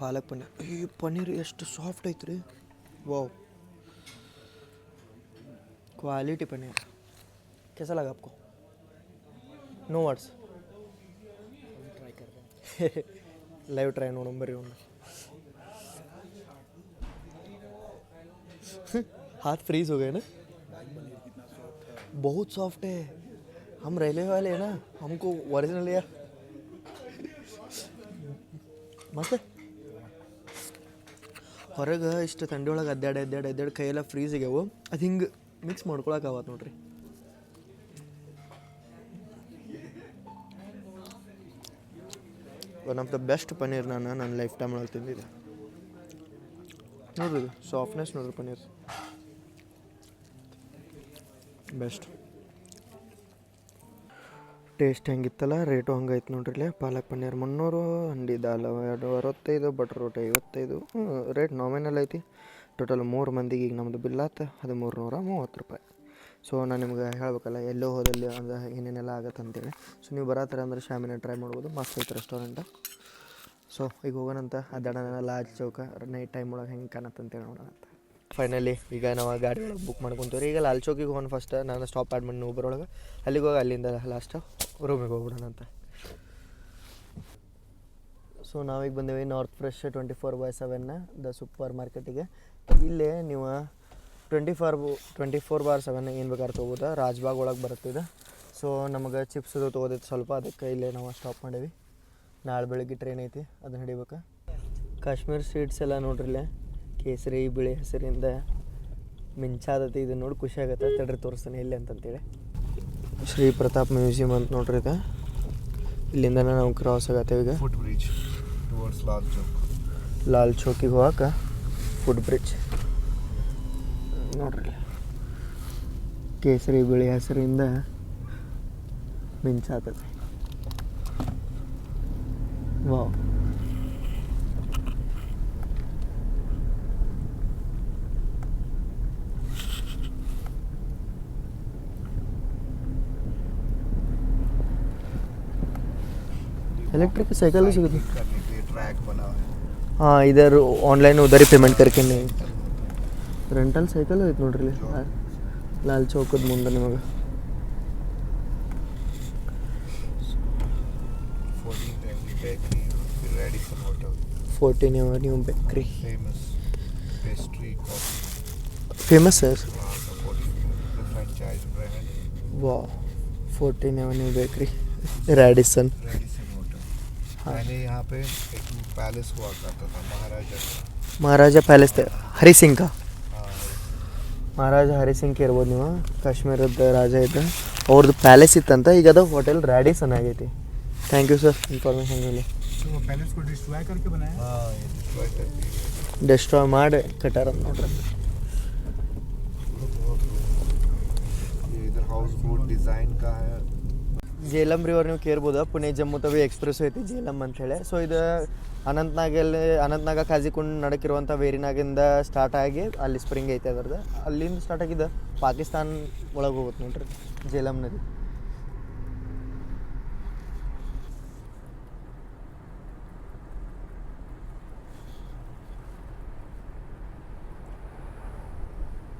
ಪಾಲಕ್ ಪನ್ನೀರ್ ಈ ಪನ್ನೀರ್ ಎಷ್ಟು ಸಾಫ್ಟ್ ಐತ್ರಿ ವಾವ್ क्वालिटी पनीर कैसा लगा आपको नो वर्ड्स ट्राई कर लाइव ट्राई ನೋಡೋಣ ಬರ್ರಿ ಒಂದು हाथ फ्रीज हो गए ना बहुत सॉफ्ट है हम रेलवे वाले हैं ना हमको ओरिजिनल या ಮತ್ತೆ ಹೊರಗೆ ಇಷ್ಟು ಥಂಡಿ ಒಳಗೆ ಅಡ್ಡಾಡಿ ಅಡ್ಡಾಡಿ ಅಡ್ಡಾಡಿ ಕೈಯೆಲ್ಲ ಫ್ರೀಸ್ ಆಗ್ಯಾವು ಅದು ಹಿಂಗೆ ಮಿಕ್ಸ್ ಮಾಡ್ಕೊಳಕ್ಕೆ ಆಗತ್ತೆ ನೋಡ್ರಿ one of the best paneer ನಾನು ನನ್ನ ಲೈಫ್ ಟೈಮ್ ಒಳಗೆ ತಿಂದಿದ್ದೆ ನೋಡ್ರಿ ಸಾಫ್ಟ್ನೆಸ್ ನೋಡ್ರಿ ಪನ್ನೀರ್ ಬೆಸ್ಟ್ ಟೇಸ್ಟ್ ಹೆಂಗಿತ್ತಲ್ಲ? ರೇಟು ಹಂಗೈತೆ ನೋಡ್ರಿ ಇಲ್ಲೇ. ಪಾಲಕ್ ಪನ್ನೀರ್ ಮುನ್ನೂರು ಅಂಡಿ ದಾಲ್ ಎರಡು ಅರವತ್ತೈದು, ಬಟರ್ ರೋಟಿ ಐವತ್ತೈದು. ರೇಟ್ ನಾಮಿನಲ್ ಐತಿ. ಟೋಟಲ್ ಮೂರು ಮಂದಿಗೆ ಈಗ ನಮ್ಮದು ಬಿಲ್ ಅದು ಮೂರುನೂರ ನೂರ ಮೂವತ್ತು ರೂಪಾಯಿ. ಸೊ ನಾನು ನಿಮ್ಗೆ ಹೇಳ್ಬೇಕಲ್ಲ, ಎಲ್ಲೋ ಹೋದಲ್ಲಿ ಅಂದ್ರೆ ಏನೇನೆಲ್ಲ ಆಗತ್ತೆ ಅಂತೇಳಿ. ಸೊ ನೀವು ಬರತ್ತರ ಅಂದ್ರೆ ಶಾಮಿನ ಟ್ರೈ ಮಾಡ್ಬೋದು. ಮಸ್ತ್ ಐತೆ ರೆಸ್ಟೋರೆಂಟ್ ಸೊ ಈಗ ಹೋಗೋಣಂತ. ಅದಾಡಣ, ಲಾಜ್ ಚೌಕ ನೈಟ್ ಟೈಮ್ ಒಳಗೆ ಹೆಂಗೆ ಕಾಣತ್ತಂತೇಳಿ ನೋಡೋಣಂತ. ಫೈನಲಿ ಈಗ ನಾವು ಗಾಡಿ ಒಳಗೆ ಬುಕ್ ಮಾಡ್ಕೊತೀವಿ ಈಗ ಲಾಲ್ ಚೌಕಿಗೆ ಹೋಗೋಣ ಫಸ್ಟ್ ನಾನು ಸ್ಟಾಪ್ ಆಡ್ ಮಾಡಿ ಊಬರ್ ಒಳಗೆ. ಅಲ್ಲಿಗೆ ಹೋಗಿ ಅಲ್ಲಿಂದ ಲಾಸ್ಟ್ ರೂಮಿಗೆ ಹೋಗ್ಬಿಡೋಣ ಅಂತ. ಸೊ ನಾವೀಗ ಬಂದೇವಿ north fresh twenty four by ಸೆವೆನ್ನ the super ಮಾರ್ಕೆಟಿಗೆ ಇಲ್ಲೇ ನೀವು twenty four twenty four bar seven ಏನು ಬೇಕಾದ್ರೆ ತೊಗೋದು ರಾಜ್ಬಾಗ್ ಒಳಗೆ ಬರುತ್ತಿದೆ ಸೊ ನಮಗೆ ಚಿಪ್ಸ್ ತೊಗೋದಿತ್ತು ಸ್ವಲ್ಪ, ಅದಕ್ಕೆ ಇಲ್ಲೇ ನಾವು ಸ್ಟಾಪ್ ಮಾಡೇವಿ. ನಾಳೆ ಬೆಳಗ್ಗೆ ಟ್ರೈನ್ ಐತಿ ಅದನ್ನ ಹಿಡಿಬೇಕು? ಕಾಶ್ಮೀರ್ ಸ್ವೀಟ್ಸ್ ಎಲ್ಲ ನೋಡ್ರಿ ಇಲ್ಲೇ. ಕೇಸರಿ ಬಿಳಿ ಹಸಿರಿಂದ ಮಿಂಚಾದತಿ ಇದು ನೋಡಿ ಖುಷಿ ಆಗತ್ತೆ. ತಡ್ರಿ ತೋರಿಸ್ತಾನೆ ಎಲ್ಲಿ ಅಂತಂತೇಳಿ. ಶ್ರೀ ಪ್ರತಾಪ್ ಮ್ಯೂಸಿಯಂ ಅಂತ ನೋಡ್ರಿ ಇದು. ಇಲ್ಲಿಂದ ನಾವು ಕ್ರಾಸ್ ಆಗತ್ತೇವೆ ಈಗ. Foot bridge towards Lal Chowk Lal ಚೌಕಿಗೆ ಹೋಗಕ್ಕೆ ಫುಟ್ ಬ್ರಿಡ್ಜ್ ನೋಡ್ರಿ. ಕೇಸರಿ ಬಿಳಿ ಹಸಿರಿಂದ ಮಿಂಚಾತತಿ ವಾವ್ इलेक्ट्रिक साइकिल ही सिखती करने के लिए ट्रैक बना है हाँ इधर ऑनलाइन उधर ही पेमेंट करके नहीं ರೆಂಟಲ್ ಸೈಕಲ್ ಐತೆ ನೋಡ್ರಿ ಇಲ್ಲಿ ಲಾ- ಲಾಲ್ ಚೌಕದ ಮುಂದೆ ನಿಮಗೆ फोर्टीन एवनी बेकरी फिर Radisson hotel fourteen new bakery famous pastry coffee famous sir वहाँ का फोर्टीन फ्रेंचाइज ब्रांड ವಾ fourteen new bakery Radisson Radisson hotel पहले यहाँ पे एक पैलेस हुआ करता था महाराजा का ಮಹಾರಾಜ ಪ್ಯಾಲೇಸ್ ಹರಿ ಸಿಂಗ್ ಕಾ हाँ ಮಹಾರಾಜ ಹರಿ ಸಿಂಗ್ ಇರ್ಬೋದು ನೀವು ಕಾಶ್ಮೀರದ ರಾಜ ಇದ್ದ ಅವ್ರದ್ದು ಪ್ಯಾಲೇಸ್ ಇತ್ತಂತ ಈಗ ಅದು ಹೋಟೆಲ್ ರ್ಯಾಡಿಸನ್ ಆಗೈತಿ ಥ್ಯಾಂಕ್ ಯು ಸರ್ ಇನ್ಫಾರ್ಮೇಷನ್ ಮೇಲೆ तो वो पैलेस को डिस्ट्रॉय करके बनाया हाँ ये डिस्ट्रॉय कर दिए ಡೆಸ್ಟ್ರಾಯ್ ಮಾಡಿ ಕಟ್ಟಾರ ನೋಡ್ರಿ ये इधर हाउस बोट डिज़ाइन का है ಜೇಲಂ ರಿವರ್ ನೀವು ಕೇರ್ಬೋದು ಪುಣೆ, ಜಮ್ಮು ತವಿ ಎಕ್ಸ್ಪ್ರೆಸ್ ಐತಿ ಜೇಲಂ ಅಂತೇಳಿ ಸೊ ಇದು ಅನಂತ್ನಾಗಲ್ಲಿ ಅನಂತನಾಗ ಕಾಜಿಕೊಂಡು ನಡಕಿರುವಂಥ ವೇರಿನಾಗಿಂದ ಸ್ಟಾರ್ಟ್ ಆಗಿ ಅಲ್ಲಿ ಸ್ಪ್ರಿಂಗ್ ಐತೆ ಅದ್ರದ್ದು. ಅಲ್ಲಿಂದ ಸ್ಟಾರ್ಟ್ ಆಗಿದ್ದು? ಪಾಕಿಸ್ತಾನ್ ಒಳಗೆ ಹೋಗುತ್ತೆ ನೋಡ್ರಿ ಜೇಲಂ ನದಿ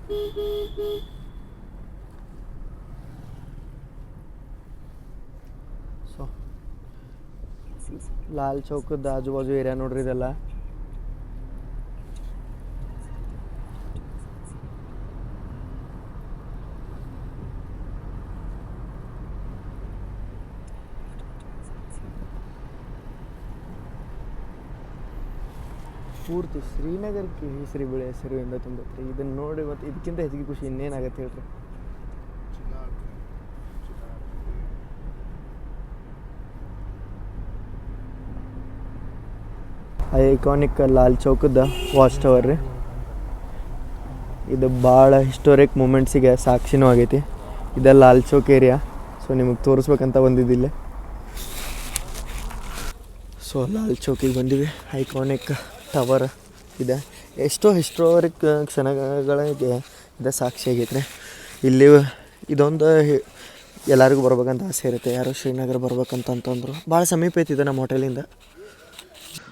ಸೊ ಲಾಲ್ ಚೌಕದ ಆಜು ಬಾಜು ಏರಿಯಾ ನೋಡ್ರಿ ಇದೆಲ್ಲ. ಪೂರ್ತಿ ಶ್ರೀನಗರಕ್ಕೆ ಹೆಸರು ಬೆಳೆ ಹೆಸರಿಂದ ತುಂಬುತ್ತೆ ಇದನ್ನು ನೋಡಿ ಮತ್ತು ಇದಕ್ಕಿಂತ ಹೆಚ್ಚಿಗೆ ಖುಷಿ ಇನ್ನೇನಾಗತ್ತೆ ಹೇಳ್ರಿ? ಐಕಾನಿಕ್ ಲಾಲ್ ಚೌಕದ ವಾಚ್ ಟವರ್ ರೀ. ಇದು ಭಾಳ ಹಿಸ್ಟೋರಿಕ್ ಮೂಮೆಂಟ್ಸಿಗೆ ಸಾಕ್ಷಿನೂ ಆಗೈತಿ. ಇದು ಲಾಲ್ ಚೌಕ್ ಏರಿಯಾ ಸೊ ನಿಮಗೆ ತೋರಿಸ್ಬೇಕಂತ ಬಂದಿದ್ದಿಲ್ಲ ಸೊ ಲಾಲ್ ಚೌಕಿಗೆ ಬಂದಿವಿ. ಐಕಾನಿಕ್ ಟವರ್ ಇದೆ. ಎಷ್ಟೋ ಹಿಸ್ಟೋರಿಕ್ ಕ್ಷಣಗಳಿಗೆ ಇದು ಸಾಕ್ಷಿ ಆಗೈತ್ರಿ. ಇಲ್ಲಿ ಇದೊಂದು ಎಲ್ಲರಿಗೂ ಬರ್ಬೇಕಂತ ಆಸೆ ಇರುತ್ತೆ. ಯಾರು ಶ್ರೀನಗರ ಬರ್ಬೇಕಂತ ಅಂತಂದ್ರು. ಭಾಳ ಸಮೀಪ ಐತಿದೆ ನಮ್ಮ ಹೋಟೆಲಿಂದ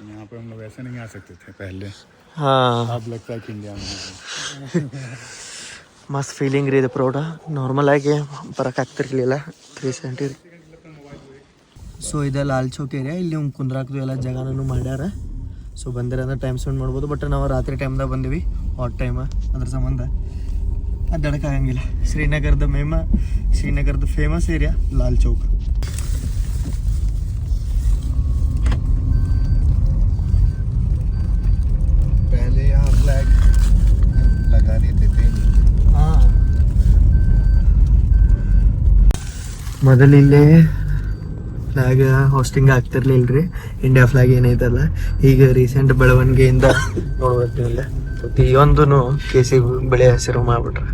यहाँ पे हम लोग ऐसे नहीं आ सकते थे पहले ಹಾಂ अब लगता है कि इंडिया में हैं। ಮಸ್ತ್ ಫೀಲಿಂಗ್ ರೀ ಇದು ಪ್ರೌಢ ನಾರ್ಮಲ್ ಆಗಿ ಬರೋಕ್ಕಾಗ್ತಿರ್ಲಿಲ್ಲ ತ್ರೀ ಸೆವೆಂಟಿ ಸೊ ಇದೆ ಲಾಲ್ ಚೌಕ್ ಏರಿಯಾ ಇಲ್ಲಿ ಒಂದು ಕುಂದ್ರಾಕದು ಎಲ್ಲ ಜಾಗನೂ ಮಾಡ್ಯಾರ ಸೊ ಬಂದಿರ ಅಂದ್ರೆ ಟೈಮ್ ಸ್ಪೆಂಡ್ ಮಾಡ್ಬೋದು ಬಟ್ ನಾವು ರಾತ್ರಿ ಟೈಮ್ದಾಗ ಬಂದಿವಿ ಹಾಟ್ ಟೈಮ್ ಅದ್ರ ಸಂಬಂಧ ಅಡ್ಡಾಡಕ್ಕಾಗಂಗಿಲ್ಲ ಶ್ರೀನಗರದ ಮೇಮ ಶ್ರೀನಗರದ ಫೇಮಸ್ ಏರಿಯಾ ಲಾಲ್ ಚೌಕ್ ಮೊದಲು ಇಲ್ಲೇ ಫ್ಲಾಗ್ ಹೋಸ್ಟಿಂಗ್ ಆಗ್ತಿರ್ಲಿಲ್ಲ ರೀ ಇಂಡಿಯಾ ಫ್ಲಾಗ್ ಏನೈತಲ್ಲ ಈಗ ರೀಸೆಂಟ್ ಬೆಳವಣಿಗೆಯಿಂದ ನೋಡ್ಬೇಕಿಲ್ಲ ಪ್ರತಿಯೊಂದು ಕೇಸಿ ಬೆಳೆ ಹಸಿರು ಮಾಡ್ಬಿಟ್ರೆ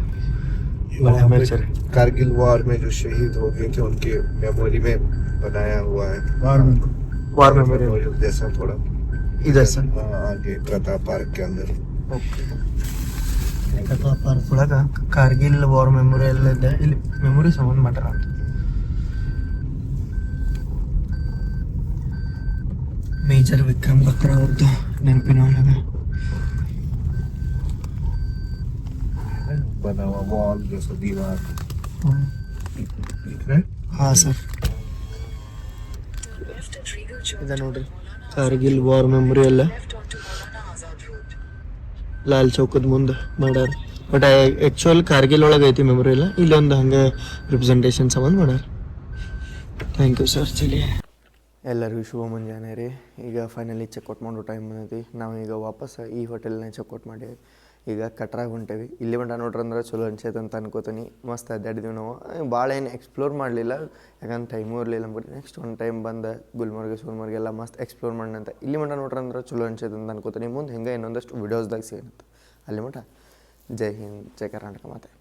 ಬಹಳ ಅಮೇಚರ್ कारगिल वॉर में जो शहीद हो गए थे उनके मेमोरी में बनाया हुआ है ವಾರ್ ಮೆಮೋರಿ मेमोरियल जैसा थोड़ा ಇದೆ ಸರ್ हाँ, आगे कथा पार्क के अंदर ಪಾರ್ಕ್ ಒಳಗೆ ಕಾರ್ಗಿಲ್ ವಾರ್ ಮೆಮೋರಿಯಲ್ ಇದೆ ಇಲ್ಲಿ ಮೆಮೊರಿ ಸಂಬಂಧ ಮಾಡ್ಯಾರ ಮೇಜರ್ ವಿಕ್ರಮ್ ಬಕ್ರ ಅವ್ರದ್ದು ನೆನಪಿನ ಒಳಗ. ಸರ್. ನೋಡ್ರಿ. ಕಾರ್ಗಿಲ್ ವಾರ್ ಮೆಮೊರಿಯಲ್ ಲಾಲ್ ಚೌಕದ ಮುಂದೆ ಮಾಡ್ಯಾರ ಬಟ್ ಆ್ಯಕ್ಚುಯಲ್ ಕಾರ್ಗಿಲ್ ಒಳಗೆ ಐತಿ ಮೆಮೊರಿಯಲ್ಲ ಇಲ್ಲೊಂದು ಹಂಗೆ ರಿಪ್ರೆಸೆಂಟೇಷನ್ ಸಂಬಂಧ ಮಾಡ್ಯಾರ ಥ್ಯಾಂಕ್ ಯು ಸರ್ ಚಲಿ ಎಲ್ಲರಿಗೂ ಶುಭ ಮುಂಜಾನೆ ರೀ. ಈಗ ಫೈನಲಿ ಚೆಕ್ಔಟ್ ಮಾಡೋ ಟೈಮ್ ಬಂದೈತಿ. ನಾವು ಈಗ ವಾಪಸ್ ಈ ಹೋಟೆಲ್ನ ಚೆಕ್ಔಟ್ ಮಾಡಿ, ಈಗ ಕಟ್ರಾಗ ಹೊಂಟೇವಿ. ಇಲ್ಲಿ ಮಟ್ಟ ನೋಡ್ರಿ ಅಂದ್ರೆ ಚಲೋ ಅನ್ಸೈತೆ ಅಂತ ಅನ್ಕೋತೀನಿ. ಮಸ್ತ್ ಅಡ್ಡಾಡಿದ್ವಿ ನಾವು. ಭಾಳ ಏನು ಎಕ್ಸ್ಪ್ಲೋರ್ ಮಾಡಲಿಲ್ಲ. ಯಾಕಂದ್ರೆ ಟೈಮೂ ಇರಲಿಲ್ಲ ನಮ್ಗೆ ನೆಕ್ಸ್ಟ್ ಒಂದು ಟೈಮ್ ಬಂದ ಗುಲ್ಮರ್ಗ ಸೋಲ್ಮರ್ಗ ಎಲ್ಲ ಮಸ್ತ್ ಎಕ್ಸ್ಪ್ಲೋರ್ ಮಾಡೋಣ ಇಲ್ಲಿ ಮಟ್ಟ ನೋಡ್ರಿ ಅಂದ್ರೆ ಚಲೋ ಅನ್ಸೈತೆ ಅಂತ ಅನ್ಕೋತೀನಿ. ಮುಂದೆ ಹಿಂಗೆ ಇನ್ನೊಂದಷ್ಟು ವಿಡಿಯೋಸ್ದಾಗ ಸಿಗುತ್ತೆ. ಅಲ್ಲಿ ಮಟ್ಟ ಜೈ ಹಿಂದ್, ಜೈ ಕರ್ನಾಟಕ ಮಾತೆ.